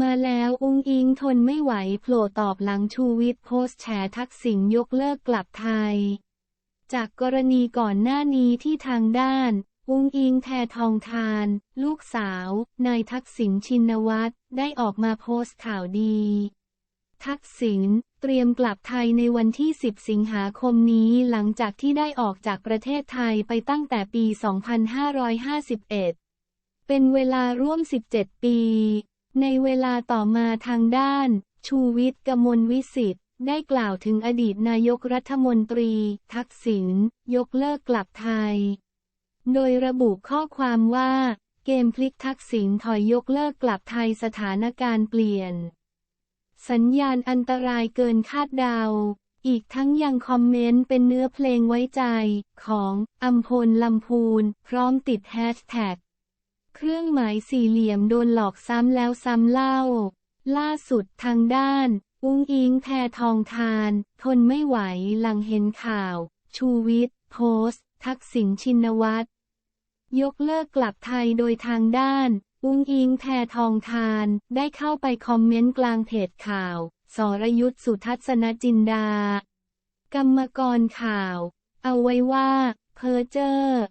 มาแล้วอุ้งอิงทนไม่ไหวโผล่ตอบหลังชูวิทย์โพสต์แฉทักษิณยกเลิกกลับไทย จากกรณีก่อนหน้านี้ที่ทางด้าน อุ้งอิงแททองทาน ลูกสาว นายทักษิณชินวัตรได้ออกมาโพสต์ข่าวดี ทักษิณเตรียมกลับไทยในวันที่ 10 สิงหาคมนี้หลังจากที่ได้ออกจากประเทศไทยไปตั้งแต่ปี 2551 เป็นเวลาร่วม 17 ปี ในเวลาต่อมาทางด้าน ชูวิทย์กมลวิสิทธิ์ได้กล่าวถึงอดีตนายกรัฐมนตรี ทักษิณยกเลิกกลับไทย โดยระบุข้อความว่า เกมพลิกทักษิณถอยยกเลิกกลับไทยสถานการณ์เปลี่ยน สัญญาณอันตรายเกินคาดเดา อีกทั้งยังคอมเมนต์เป็นเนื้อเพลงไว้ใจ ของอัมพลลำพูน พร้อมติดแฮชแท็ก รื่องหมายสี่เหลี่ยมโดนหลอกซ้ำแล้วซ้ำเล่า ล่าสุดทางด้าน อุ้งอิงแพทองทาน ทนไม่ไหวหลังเห็นข่าว ชูวิทย์โพสต์ ทักษิณชินวัตรยกเลิกกลับไทยโดยทางด้าน อุ้งอิงแพทองทาน ได้เข้าไปคอมเมนต์กลางเพจข่าว สรยุทธสุทัศนจินดา กรรมกรข่าว เอาไว้ว่า เพอเจอร์